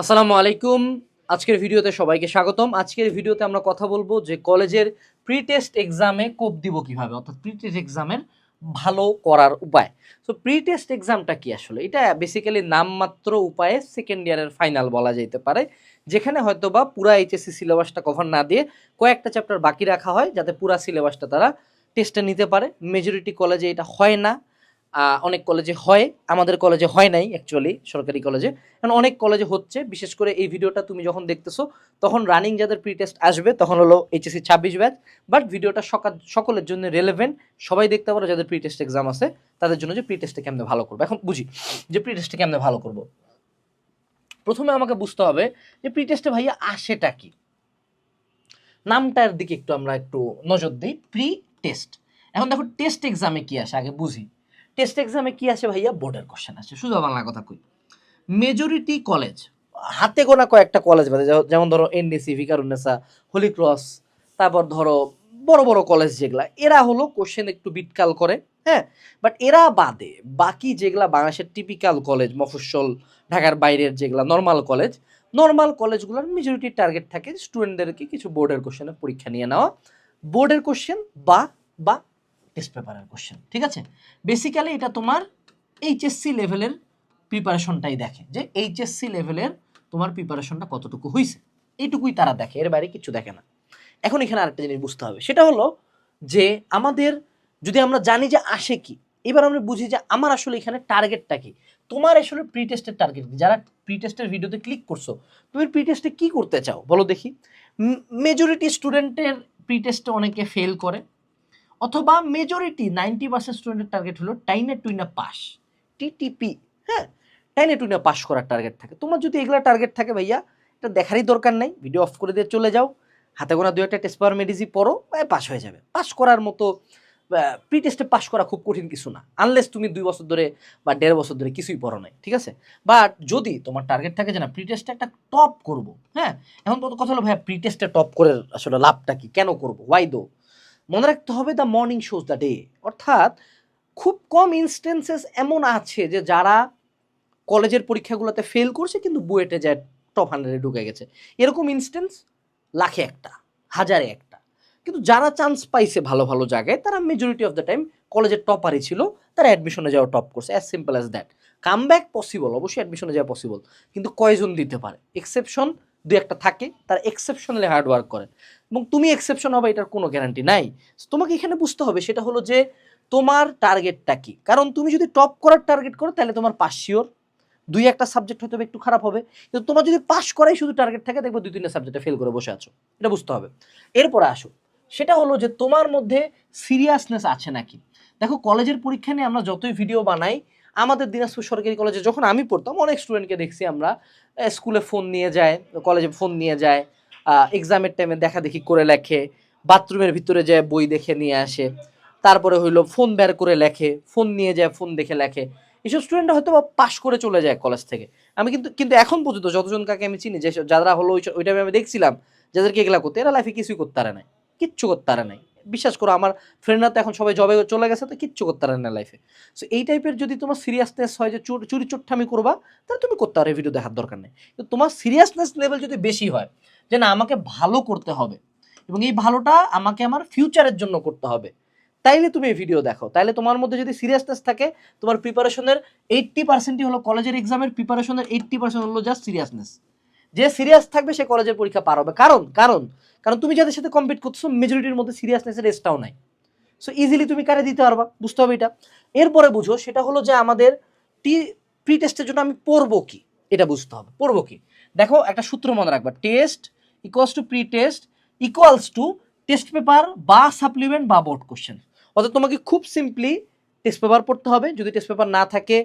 আসসালামু আলাইকুম। আজকের ভিডিওতে সবাইকে স্বাগতম। আজকের ভিডিওতে আমরা কথা বলব যে কলেজের প্রি টেস্ট এক্সামে কোপ দিব কীভাবে, অর্থাৎ প্রি টেস্ট এক্সামের ভালো করার উপায়। সো প্রি টেস্ট এক্সামটা কি আসলে? এটা বেসিক্যালি নামমাত্র উপায়ে সেকেন্ড ইয়ারের ফাইনাল বলা যেতে পারে, যেখানে হয়তো বা পুরা এইচএসসি সিলেবাসটা কভার না দিয়ে কয়েকটা চ্যাপ্টার বাকি রাখা হয়, যাতে পুরা সিলেবাসটা তারা টেস্টে নিতে পারে। মেজরিটি কলেজে এটা হয় না। অনেক কলেজে হয়, আমাদের কলেজে হয় নাই অ্যাকচুয়ালি সরকারি কলেজে। কারণ অনেক কলেজে হচ্ছে, বিশেষ করে এই ভিডিওটা তুমি যখন দেখতেছো, তখন রানিং যাদের প্রি টেস্ট আসবে, তখন হলো এইচএসসি ছাব্বিশ ব্যাচ বাট ভিডিওটা সকাল সকলের জন্য রেলেভেন্ট সবাই দেখতে পারো যাদের প্রি টেস্ট এক্সাম আছে, তাদের জন্য যে প্রি টেস্টে কেমনে ভালো করব। এখন বুঝি যে প্রি টেস্টে কেমনে ভালো করব। প্রথমে আমাকে বুঝতে হবে যে প্রি টেস্টে ভাইয়া আসেটা কি? নামটার দিকে একটু আমরা একটু নজর দিই প্রি টেস্ট এখন দেখো টেস্ট এক্সামে কি আসে, আগে বুঝি। টেস্ট এক্সামে কি আসে ভাইয়া? বোর্ডের কোশ্চেন আসে। শুধু বাংলা কথা কই। মেজরিটি কলেজ হাতে গোনা কয়েকটা কলেজ বাদে, যেমন- ধরো এনডিসি ভিকারুন্নেসা হোলি ক্রস তারপর ধরো বড় বড় কলেজ যেগুলা। এরা হলো কোশ্চেন একটু বিটকাল করে হ্যাঁ? বাট এরা বাদে। বাকি যেগুলা বাংলাদেশের টিপিক্যাল কলেজ মফস্বল, ঢাকার বাইরের যেগুলা নর্মাল কলেজ নর্মাল কলেজগুলোর মেজরিটি টার্গেট থাকে স্টুডেন্টদেরকে কিছু বোর্ডের কোশ্চেনে পরীক্ষা নিয়ে নেওয়া। বোর্ডের কোশ্চেন বা বা টেস্ট পেপারের কোশ্চেন ঠিক আছে? বেসিক্যালি এটা তোমার এইচএসসি লেভেলের প্রিপারেশনটাই দেখে যে এইচএসসি লেভেলের তোমার প্রিপারেশনটা কতটুকু হয়েছে এইটুকুই তারা দেখে, এর বাইরে কিছু দেখে না। এখন এখানে আরেকটা জিনিস বুঝতে হবে, সেটা হলো যে আমাদের, যদি আমরা জানি যে আসে কি, এবার আমরা বুঝি যে আমার আসলে এখানে টার্গেটটা কি। তোমার আসলে প্রি টেস্টের টার্গেট কি? যারা প্রি টেস্টের ভিডিওতে ক্লিক করছ, তুমি প্রি টেস্টে কি করতে চাও? বলো দেখি। মেজরিটি স্টুডেন্টের প্রি টেস্টে অনেকে ফেল করে। অথবা মেজরিটি নাইনটি পার্সেন্ট স্টুডেন্টের টার্গেট হলো টাইনে টুইনা পাস টিটিপি হ্যাঁ? টাইনে টুইনা পাস করার টার্গেট থাকে। তোমার যদি এগুলো টার্গেট থাকে ভাইয়া, এটা দেখারই দরকার নাই ভিডিও অফ করে দিয়ে চলে যাও। হাতে গোনা দু একটা টেস্ট পাওয়ার মেডিজি পড়ো পাস হয়ে যাবে। পাস করার মতো প্রি টেস্টে পাস করা খুব কঠিন কিছু না। আনলেস তুমি দুই বছর ধরে বা দেড় বছর ধরে কিছুই পড়ো নাই, ঠিক আছে? বাট যদি তোমার টার্গেট থাকে যে না প্রি টেস্টে একটা টপ করব হ্যাঁ? এখন কথা হলো ভাইয়া প্রি টেস্টে টপ করে আসলে লাভটা কি? কেন করব? ওয়াই দো মনে রাখতে হবে the morning shows the day অর্থাৎ খুব কম ইনস্টেন্সেস এমন আছে যে যারা কলেজের পরীক্ষাগুলোতে ফেল করছে কিন্তু বুয়েটে যায় টপ হান্ড্রেডে ঢুকে গেছে। এরকম ইনস্টেন্স লাখে একটা, হাজারে একটা। কিন্তু যারা চান্স পাইছে ভালো ভালো জায়গায়, তারা মেজরিটি অফ দ্য টাইম কলেজের টপারই ছিল, তারা অ্যাডমিশনে যাওয়া টপ করছে as simple as that come back possible অবশ্যই অ্যাডমিশনে যাওয়া পসিবল কিন্তু কয়জন দিতে পারে? এক্সেপশন দু একটা থাকে, তারা এক্সেপশনালি হার্ড ওয়ার্ক এবং তুমি এক্সেপশন হবে, এটার কোনো গ্যারান্টি নাই। তোমাকে এখানে বুঝতে হবে, সেটা হলো যে তোমার টার্গেটটা কি? কারণ তুমি যদি টপ করার টার্গেট করো, তাহলে তোমার পাস শিওর দুই একটা সাবজেক্ট হয়তো একটু খারাপ হবে, কিন্তু তোমার যদি পাস করাই শুধু টার্গেট থাকে, দেখবে দুই তিনটা সাবজেক্টে ফেল করে বসে আছো। এটা বুঝতে হবে। এরপরে আসো। সেটা হলো যে তোমার মধ্যে সিরিয়াসনেস আছে নাকি? দেখো কলেজের পরীক্ষা নিয়ে আমরা যতই ভিডিও বানাই আমাদের দিনাজপুর সরকারি কলেজে যখন আমি পড়তাম, অনেক স্টুডেন্টকে দেখছি আমরা স্কুলে ফোন নিয়ে যায় কলেজে ফোন নিয়ে যায় এক্সামের টাইমে দেখা দেখি করে লেখে বাথরুমের ভিতরে যায় বই দেখে নিয়ে আসে, তারপরে হইল ফোন বের করে লেখে ফোন নিয়ে যায় ফোন দেখে লেখে। এসব স্টুডেন্টরা হয়তো পাশ করে চলে যায় কলেজ থেকে। আমি কিন্তু কিন্তু এখন পর্যন্ত যতজন কাকে আমি চিনি, যে যারা হলো ওই টাইমে আমি দেখছিলাম, যাদেরকে এগুলা করতে, এরা লাইফে কিছুই করতে পারে নাই, কিচ্ছু করতে পারে নাই। বিশ্বাস করো, আমার ফ্রেন্ডরা তো এখন সবাই জবে চলে গেছে, তো কিচ্ছু করতে পারে না লাইফে সো এই টাইপের যদি তোমার সিরিয়াসনেস হয় যে চুরি চোট্টামি করবা, তাহলে তুমি করতে পারো ভিডিও দেখার দরকার নেই। কিন্তু তোমার সিরিয়াসনেস লেভেল যদি বেশি হয়, যে না, আমাকে ভালো করতে হবে, এবং এই ভালোটা আমাকে আমার ফিউচারের জন্য করতে হবে, তাইলে তুমি এই ভিডিও দেখো। তাইলে তোমার মধ্যে যদি সিরিয়াসনেস থাকে, তোমার প্রিপারেশনের এইট্টি পার্সেন্টই হলো কলেজের এক্সামের প্রিপারেশনের এইট্টি পার্সেন্ট হলো জাস্ট সিরিয়াসনেস যে সিরিয়াস থাকবে সে কলেজের পরীক্ষা পার হবে। কারণ কারণ কারণ তুমি যাদের সাথে কম্পিট করছ মেজরিটির মধ্যে সিরিয়াসনেসের এসটাও নাই। সো ইজিলি তুমি কারে দিতে পারবা, বুঝতে হবে এটা। এরপরে বুঝো, সেটা হলো যে আমাদের টি প্রি টেস্টের জন্য আমি পড়ব কি? এটা বুঝতে হবে। পড়ব কি? দেখো, একটা সূত্র মনে রাখবা। Test equals to pre test equals to test paper বা সাপ্লিমেন্ট বা বোর্ড কোশ্চেন অর্থাৎ তোমাকে খুব সিম্পলি টেস্ট পেপার পড়তে হবে। যদি টেস্ট পেপার না থাকে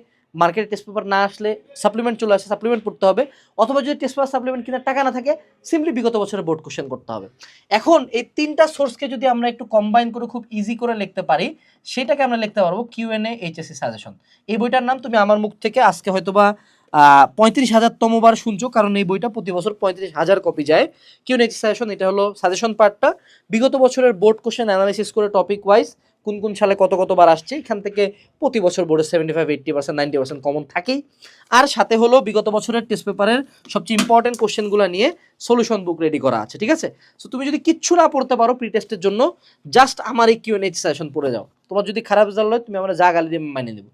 মার্কেটে টেস্ট পেপার না আসলে সাপ্লিমেন্ট চলে আসে সাপ্লিমেন্ট পড়তে হবে। অথবা যদি টেস্ট পেপার সাপ্লিমেন্ট কেনার টাকা না থাকে সিম্পলি বিগত বছরের বোর্ড কোশ্চেন করতে হবে। এখন এই তিনটা সোর্সকে যদি আমরা একটু কম্বাইন করে খুব ইজি করে লিখতে পারি, সেটাকে আমরা লিখতে পারব কিউ এন এইচএসসি সাজেশন এই বইটার নাম তুমি আমার মুখ থেকে আজকে হয়তোবা পঁয়ত্রিশ হাজারতম বার শুনছো, কারণ এই বইটা প্রতি বছর পঁয়ত্রিশ হাজার কপি যায়। কিউ নেক্সট সাজেশন এটা হলো সাজেশন পার্টটা বিগত বছরের বোর্ড কোশ্চেন অ্যানালাইসিস করে টপিক ওয়াইজ কোন কোন সালে কত কতবার আসছে, এখান থেকে প্রতি বছর বোর্ডে seventy five eighty percent ninety percent common থাকেই। আর সাথে হলো বিগত বছরের টেস্ট পেপারের সবচেয়ে ইম্পর্টেন্ট কোশ্চেনগুলো নিয়ে সলিউশন বুক রেডি করা আছে, ঠিক আছে? সো তুমি যদি কিচ্ছু না পড়তে পারো প্রি টেস্টের জন্য জাস্ট আমার এই কিউএনএইচ সেশন পড়ে যাও। তোমার যদি খারাপ রেজাল্ট হয়, তুমি আমার যা গালি দিয়ে মাইনে দেবো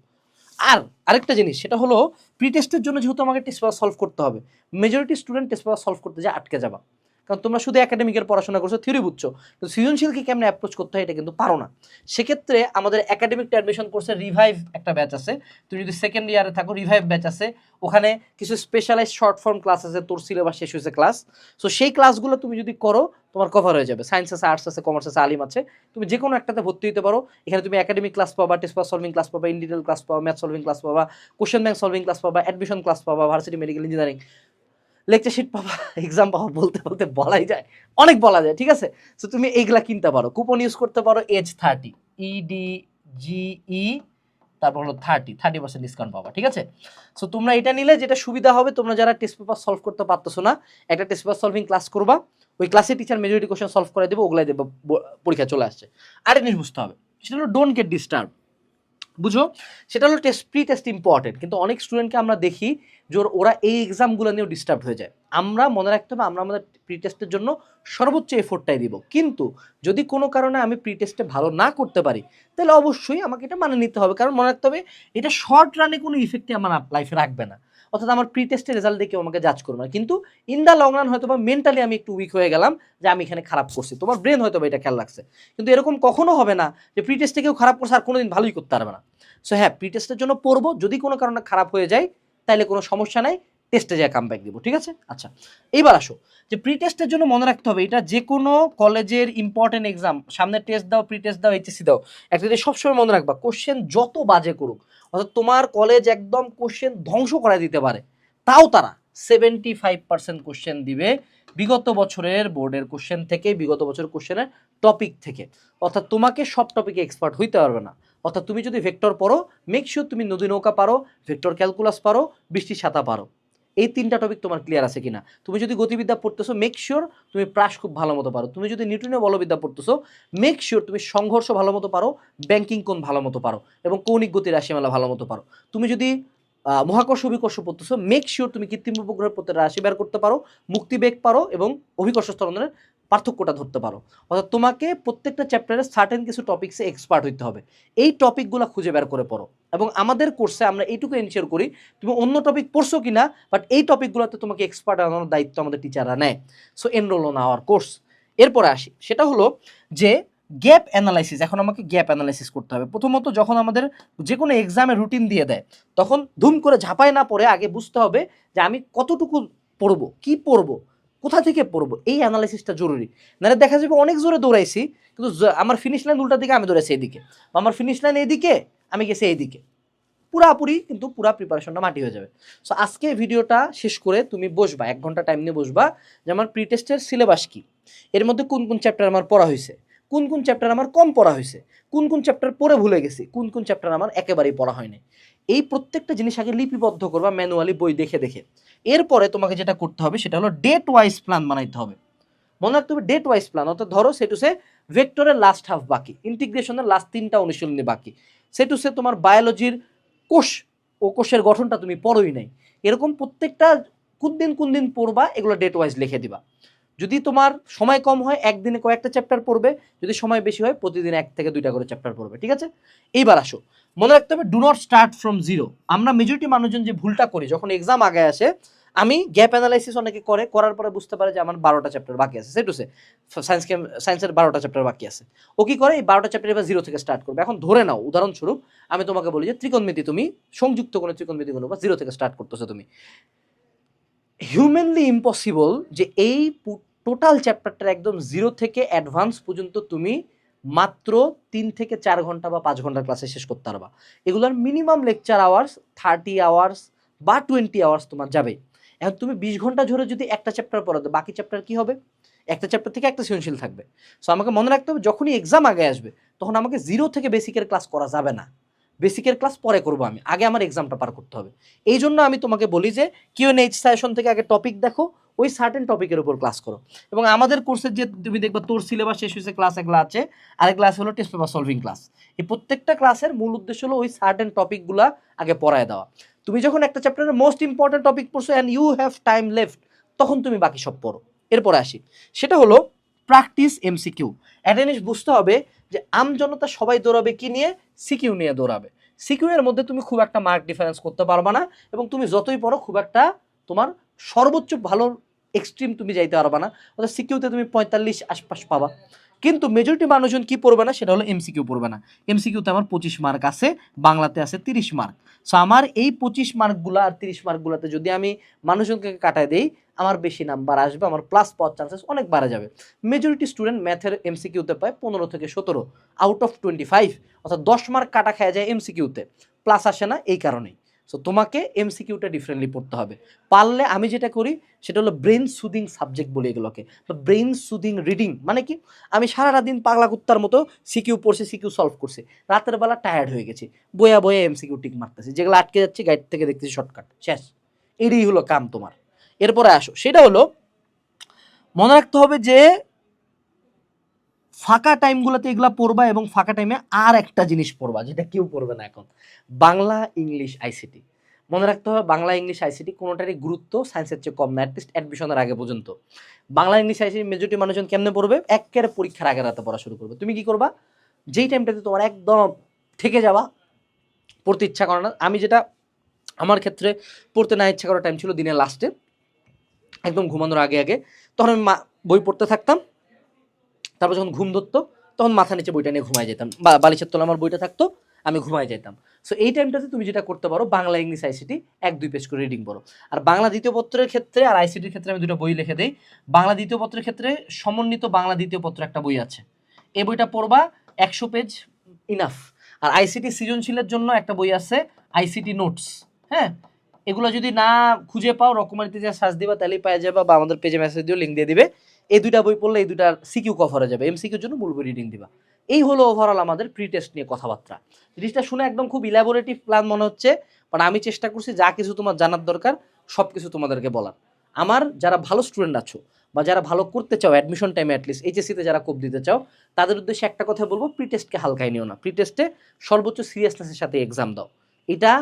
আর আরেকটা জিনিস, সেটা হলো প্রি টেস্টের জন্য যেহেতু আমাকে টেস্ট পেপার সলভ করতে হবে majority student test paper solve করতে যায় আটকে যাবা। কারণ তোমরা শুধু একাডেমিকের পড়াশোনা করছ থিওরি বুঝছ। কিন্তু সৃজনশীলকে কেমনে অ্যাপ্রোচ করতে হয় এটা কিন্তু পারো না। সেক্ষেত্রে আমাদের একাডেমিক অ্যাডমিশন কোর্সে রিভাইভ একটা ব্যাচ আছে। তুমি যদি সেকেন্ড ইয়ারে থাকো রিভাইভ ব্যাচ আছে। ওখানে কিছু স্পেশালাইজ শর্ট ফর্ম ক্লাস আছে, তোর সিলেবাস শেষ হয়েছে ক্লাস সো সেই ক্লাসগুলো তুমি যদি করো, তোমার কভার হয়ে যাবে। সায়েন্স আছে আর্টস আছে কমার্স আছে, আলিম আছে। তুমি যে কোনো একটাতে ভর্তি হতে পারো। এখানে তুমি একাডেমিক ক্লাস পাবা টেস্ট পাস সলভিং ক্লাস পাবা ইন্ডিটেল ক্লাস পাবা ম্যাথ সলভিং ক্লাস পাবা কোশ্চেন ব্যাংক সলভিং ক্লাস পাবা অ্যাডমিশন ক্লাস পাবা varsity medical engineering lecture sheet পাবা এক্সাম পাবা, বলতে বলতে বলাই যায়। অনেক বলা যায়, ঠিক আছে? সো তুমি এইগুলা কিনতে পারো। কুপন ইউজ করতে পারো এজ থার্টি ইডি জিই তারপর হলো থার্টি থার্টি পার্সেন্ট ডিসকাউন্ট পাবা, ঠিক আছে? সো তোমরা এটা নিলে যেটা সুবিধা হবে, তোমরা যারা টেস্ট পেপার সলভ করতে পারতেছো না, একটা টেস্ট পেপার সলভিং ক্লাস করবা, ওই ক্লাসে টিচার মেজরিটি কোশ্চেন সলভ করে দেবো, ওগুলাই দেবো পরীক্ষা চলে আসছে। আরেক জিনিস বুঝতে হবে, সেটা হলো ডোন্ট গেট ডিস্টার্ব বুঝো? সেটা হলো টেস্ট প্রি টেস্ট ইম্পর্টেন্ট কিন্তু অনেক স্টুডেন্টকে আমরা দেখি যে ওর- এই এক্সামগুলো নিয়েও ডিস্টার্ব হয়ে যায়। আমরা মনে রাখতে হবে, আমরা আমাদের প্রি টেস্টের জন্য সর্বোচ্চ এফোর্টটাই দিব। কিন্তু যদি কোনো কারণে আমি প্রি টেস্টে ভালো না করতে পারি, তাহলে অবশ্যই আমাকে এটা মানে নিতে হবে। কারণ মনে রাখতে হবে, এটা শর্ট রানে কোনো ইফেক্টই আমার লাইফে রাখবে না। অর্থাৎ আমার প্রি টেস্টের রেজাল্ট দেখে আমাকে জাজ করবে না। কিন্তু ইন দ্য লং রান হয়তো বা মেন্টালি আমি একটু উইক হয়ে গেলাম যে আমি এখানে খারাপ করছি। তোমার ব্রেন হয়তো বা এটা খেয়াল রাখছে। কিন্তু এরকম কখনো হবে না যে প্রি টেস্টে কেউ খারাপ করছে আর কোনোদিন ভালোই করতে পারবে না। সো হ্যাঁ প্রি টেস্টের জন্য পড়ব। যদি কোনো কারণে খারাপ হয়ে যায় তাহলে কোনো সমস্যা নাই। টেস্টে যায় কাম ব্যাক দিব, ঠিক আছে? আচ্ছা এইবার আসো, যে প্রি টেস্টের জন্য মনে রাখতে হবে, এটা যে কোনো কলেজের ইম্পর্টেন্ট এক্সাম সামনে টেস্ট দাও প্রি টেস্ট দাও এইচএসসি দাও, একটা জিনিস সবসময় মনে রাখবা কোশ্চেন যত বাজে করুক, অর্থাৎ তোমার কলেজ একদম কোশ্চেন ধ্বংস করে দিতে পারে, তাও তারা সেভেন্টি ফাইভ পার্সেন্ট কোশ্চেন দিবে বিগত বছরের বোর্ডের কোশ্চেন থেকে, বিগত বছরের কোশ্চেনের টপিক থেকে। অর্থাৎ তোমাকে সব টপিকে এক্সপার্ট হইতে পারবে না। অর্থাৎ তুমি যদি ভেক্টর পড়ো মেক শিওর তুমি নদী নৌকা পারো ভেক্টর ক্যালকুলাস পারো বৃষ্টি ছাতা পারো। এই তিনটা টপিক তোমার ক্লিয়ার আছে কিনা? তুমি যদি গতিবিদ্যা পড়তেছো মেক শিওর তুমি প্রাস খুব ভালো মতো পারো। তুমি যদি নিউটনীয় বলবিদ্যা পড়তেছো মেক শিওর তুমি সংঘর্ষ ভালো মতো পারো ব্যাংকিং কোন ভালো মতো পারো এবং কৌণিক গতি রাশিমালা ভালো মতো পারো। তুমি যদি মহাকর্ষ অভিকর্ষ পড়তেছো মেক শিওর তুমি কৃত্রিম উপগ্রহের প্রতি রাশি বের করতে পারো মুক্তিবেগ পারো এবং অভিকর্ষ স্তরণের পার্থক্যটা ধরতে পারো। অর্থাৎ তোমাকে প্রত্যেকটা চ্যাপ্টারে সার্টেন কিছু টপিক্সে এক্সপার্ট হইতে হবে। এই টপিকগুলো খুঁজে বের করে পড়ো। এবং আমাদের কোর্সে আমরা এইটুকু এনশিওর করি, তুমি অন্য টপিক পড়ছো কিনা বাট এই টপিকগুলোতে তোমাকে এক্সপার্ট আনানোর দায়িত্ব আমাদের টিচাররা নেয়। So enrol on our course এরপরে আসি। সেটা হলো যে গ্যাপ অ্যানালাইসিস এখন আমাকে গ্যাপ অ্যানালাইসিস করতে হবে। প্রথমত যখন আমাদের যে কোনো এক্সামে রুটিন দিয়ে দেয়, তখন ধুম করে ঝাঁপায় না পড়ে আগে বুঝতে হবে যে আমি কতটুকু পড়ব, কি পড়ব, কোথা থেকে পড়ব, এই অ্যানালাইসিসটা জরুরি। নাহলে দেখা যাবে অনেক জোরে দৌড়াইছি, কিন্তু আমার ফিনিশ লাইন উল্টা দিকে, আমি দৌড়াইছি এদিকে। আমার ফিনিশ লাইন এইদিকে আমি গেছি এইদিকে। পুরাপুরি কিন্তু পুরা প্রিপারেশনটা মাটি হয়ে যাবে। সো আজকে ভিডিওটা শেষ করে তুমি বসবা, এক ঘণ্টা টাইম নিয়ে বসবা যে আমার প্রি টেস্টের সিলেবাস কি? এর মধ্যে কোন কোন চ্যাপ্টার আমার পড়া হয়েছে? কোন কোন চ্যাপ্টার আমার কম পড়া হয়েছে? কোন কোন চ্যাপ্টার পড়ে ভুলে গেছি? কোন কোন চ্যাপ্টার আমার একেবারেই পড়া হয়নি? এই প্রত্যেকটা জিনিস আগে লিপিবদ্ধ করবা ম্যানুয়ালি বই দেখে দেখে। এরপরে তোমাকে যেটা করতে হবে, সেটা হলো ডেট ওয়াইজ প্ল্যান বানাইতে হবে। মনে রাখতে হবে ডেট ওয়াইজ প্ল্যান অর্থাৎ ধরো সেটুসে ভেক্টরের লাস্ট হাফ বাকি ইন্টিগ্রেশনের লাস্ট তিনটা অনুশীলনী বাকি। সেটুসে তোমার বায়োলজির কোষ ও কোষের গঠনটা তুমি পড়োই নাই। এরকম প্রত্যেকটা কোন দিন কোন দিন পড়বা, এগুলো ডেট ওয়াইজ লিখে দিবা। যদি তোমার সময় কম হয়, একদিনে কয়েকটা চ্যাপ্টার পড়বে, যদি সময় বেশি হয়, প্রতিদিন এক থেকে দুইটা করে চ্যাপ্টার পড়বে, ঠিক আছে? এইবার আসো। মনে রাখতে হবে do not start from zero আমরা মেজরিটি মানুষজন যে ভুলটা করি, যখন এক্সাম আগে আসে আমি গ্যাপ অ্যানালাইসিস অনেকে করে, করার পরে বুঝতে পারে যে আমার বারোটা চ্যাপ্টার বাকি আছে, সেটু সে। সায়েন্স সায়েন্সের বারোটা চ্যাপ্টার বাকি আছে। ও কি করে? এই বারোটা চ্যাপ্টার এবার জিরো থেকে স্টার্ট করবে। এখন ধরে নাও, উদাহরণস্বরূপ, আমি তোমাকে বলি যে ত্রিকোণমিতি তুমি, সংযুক্ত কোনো ত্রিকোণমিতি কোনো বা জিরো থেকে স্টার্ট করতেছো তুমি। হিউম্যানলি ইম্পসিবল যে এই টোটাল চ্যাপ্টারটা একদম জিরো থেকে অ্যাডভান্স পর্যন্ত তুমি মাত্র তিন থেকে চার ঘণ্টা বা পাঁচ ঘণ্টার ক্লাসে শেষ করতে পারবা। এগুলোর minimum lecture hours thirty hours বা টোয়েন্টি আওয়ার্স তোমার যাবে। এখন তুমি বিশ ঘণ্টা ধরে যদি একটা চ্যাপ্টার পড়াতে বাকি চ্যাপ্টার কি হবে? একটা চ্যাপ্টার থেকে একটা সৃজনশীল থাকবে। সো আমাকে মনে রাখতে হবে, যখনই এক্সাম আগে আসবে, তখন আমাকে জিরো থেকে বেসিকের ক্লাস করা যাবে না। বেসিকের ক্লাস পরে করব আমি। আগে আমার এক্সামটা পার করতে হবে। এই জন্য আমি তোমাকে বলি যে কিউ এন এইচ সেশন থেকে আগে টপিক দেখো, ওই সার্টেন টপিকের উপর ক্লাস করো। এবং আমাদের কোর্সের যে, তুমি দেখবে, তোর সিলেবাস শেষ হয়েছে ক্লাস একগুলো আছে, আরেক ক্লাস হলো টেস্ট পেপার সলভিং ক্লাস এই প্রত্যেকটা ক্লাসের মূল উদ্দেশ্য হলো ওই সার্টেন টপিকগুলা আগে পড়ায় দেওয়া। তুমি যখন একটা চ্যাপ্টারের মোস্ট ইম্পর্টেন্ট টপিক পড়ছো and you have time left তখন তুমি বাকি সব পড়ো। এরপরে আসি। সেটা হলো প্র্যাকটিস এমসিকিউ একটা জিনিস বুঝতে হবে যে আমজনতা সবাই দৌড়াবে কি নিয়ে? সিকিউ নিয়ে দৌড়াবে। সিকিউ এর মধ্যে তুমি খুব একটা মার্ক ডিফারেন্স করতে পারবে না এবং তুমি যতই পড়ো, খুব একটা তোমার সর্বোচ্চ ভালো এক্সট্রিম তুমি যাইতে পারবে না। অর্থাৎ সিকিউতে তুমি পঁয়তাল্লিশ আশপাশ পাবা। কিন্তু মেজরিটি মানুষজন কি পড়বে না? সেটা হলো এমসিকিউ পড়বে না। এমসিকিউতে আমার পঁচিশ মার্ক আছে, বাংলাতে আছে তিরিশ মার্ক সো আমার এই পঁচিশ মার্কগুলো আর তিরিশ মার্কগুলোতে যদি আমি মানুষজনকে কাটায় দেই, আমার বেশি নাম্বার আসবে, আমার প্লাস পাওয়ার চান্সেস অনেক বাড়া যাবে। মেজরিটি স্টুডেন্ট ম্যাথের এমসিকিউতে পায় পনেরো থেকে সতেরো আউট অফ টোয়েন্টি ফাইভ অর্থাৎ দশ মার্ক কাটা খাওয়া যায় এমসিকিউতে প্লাস আসে না এই কারণেই। সো তোমাকে এমসিকিউটা ডিফারেন্টলি পড়তে হবে। পারলে আমি যেটা করি, সেটা হলো ব্রেন সুদিং সাবজেক্ট বলি এগুলোকে। ব্রেন সুদিং রিডিং মানে কি? আমি সারা দিন পাগলা কুত্তার মতো সিকিউ পড়ছি সিকিউ সলভ করছি। রাতের বেলা টায়ার্ড হয়ে গেছি। বয়া বয়া এমসিকিউ টিক মারতেছি। যেগুলো আটকে যাচ্ছে গাইড থেকে দেখতেছি শর্টকাট শেষ। এটাই হলো কাম তোমার। এরপরে আসো। সেটা হলো, মনে রাখতে হবে যে ফাঁকা টাইমগুলোতে এগুলা পড়বা এবং ফাঁকা টাইমে আর একটা জিনিস পড়বা, যেটা কেউ পড়বে না এখন। বাংলা, ইংলিশ আইসিটি মনে রাখতে হবে, বাংলা, ইংলিশ আইসিটি কোনোটারই গুরুত্ব সায়েন্সের চেয়ে কম না অ্যাটলিস্ট অ্যাডমিশনের আগে পর্যন্ত। বাংলা, ইংলিশ আইসিটি মেজরিটি মানুষজন কেমনে পড়বে? একের পরীক্ষার আগে রাতে পড়া শুরু করবে। তুমি কি করবা? যেই টাইমটাতে তোমার একদম থেকে যাওয়া পড়তে ইচ্ছা করে না। আমি যেটা আমার ক্ষেত্রে পড়তে না ইচ্ছা করার টাইম ছিল দিনের লাস্টে একদম ঘুমানোর আগে আগে। তখন আমি বই পড়তে থাকতাম। তারপর যখন ঘুম ধরতো, তখন মাথা নিচে বইটা নিয়ে ঘুমায় যেতাম। বা বালিশের তলা আমার বইটা থাকতো, আমি ঘুমায় যেতাম। সো এই টাইমটাতে তুমি যেটা করতে পারো, বাংলা, ইংলিশ আইসিটি এক, দুই পেজ করে রিডিং করো আর বাংলা দ্বিতীয় পত্রের ক্ষেত্রে আর আইসিটির ক্ষেত্রে আমি দুটো বই লিখে দিই। বাংলা দ্বিতীয় পত্রের ক্ষেত্রে সমন্বিত বাংলা দ্বিতীয় পত্র একটা বই আছে। এই বইটা পড়বা একশো পেজ ইনাফ আর আইসিটি সৃজনশীলের জন্য একটা বই আছে আইসিটি নোটস হ্যাঁ? এগুলো যদি না খুঁজে পাও, রকমারিতে যা সার্চ দিবা, তাহলেই পাওয়া যাবে বা আমাদের পেজে মেসেজ দিও লিঙ্ক দিয়ে দিবে। এই দুইটা বই পড়লে এই দুইটার সিকিউ কভার হয়ে যাবে এমসিকিউর জন্য মূল বই রিডিং দিবা। এই হলো ওভারঅল আমাদের প্রি টেস্ট নিয়ে কথাবার্তা। জিনিসটা শুনে একদম খুব ইলাবোরেটিভ প্ল্যান মনে হচ্ছে বাট আমি চেষ্টা করছি যা কিছু তোমার জানার দরকার সব কিছু তোমাদেরকে বলার। আমার যারা ভালো স্টুডেন্ট আছো, বা যারা ভালো করতে চাও অ্যাডমিশন টাইমে অ্যাটলিস্ট এইচএসসিতে যারা কোপ দিতে চাও, তাদের উদ্দেশ্যে একটা কথা বলব প্রি টেস্টকে হালকায় নিও না। প্রি টেস্টে সর্বোচ্চ সিরিয়াসনেসের সাথে এক্সাম দাও। এটা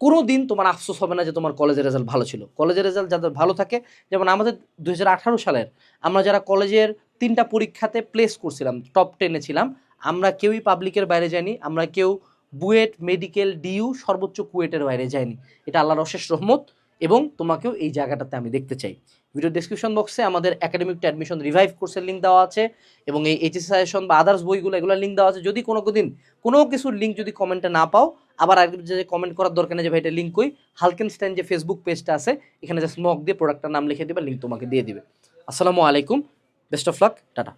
কোনো দিন তোমার আফসোস হবে না যে তোমার কলেজের রেজাল্ট ভালো ছিল। কলেজের রেজাল্ট যাদের ভালো থাকে, যেমন আমাদের দু হাজার আঠারো সালের, আমরা যারা কলেজের তিনটা পরীক্ষাতে প্লেস করছিলাম টপ টেনে ছিলাম, আমরা কেউই পাবলিকের বাইরে যাইনি, আমরা কেউ বুয়েট মেডিকেল ডিইউ সর্বোচ্চ কুয়েটের বাইরে যাইনি। এটা আল্লাহর অশেষ রহমত এবং তোমাকেও এই জায়গাটাতে আমি দেখতে চাই। ভিডিও ডিসক্রিপশন বক্সে আমাদের একাডেমিক অ্যাডমিশন রিভাইভ কোর্সের লিঙ্ক দেওয়া আছে এবং এই এইচএস সাজেশন বা আদার্স বইগুলো, এগুলোর লিঙ্ক দেওয়া আছে। যদি কোনো দিন কোনো কিছুর লিঙ্ক যদি কমেন্টে না পাও আবার আর যে কমেন্ট করার দরকার নেই যে ভাই এটা লিঙ্ক কই? হালকেনস্টাইন যে ফেসবুক পেজটা আছে, এখানে জাস্ট নক দিয়ে প্রোডাক্টটার নাম লিখে দেবে লিঙ্ক তোমাকে দিয়ে দিবে। আসসালামু আলাইকুম বেস্ট অফ লাক টাটা।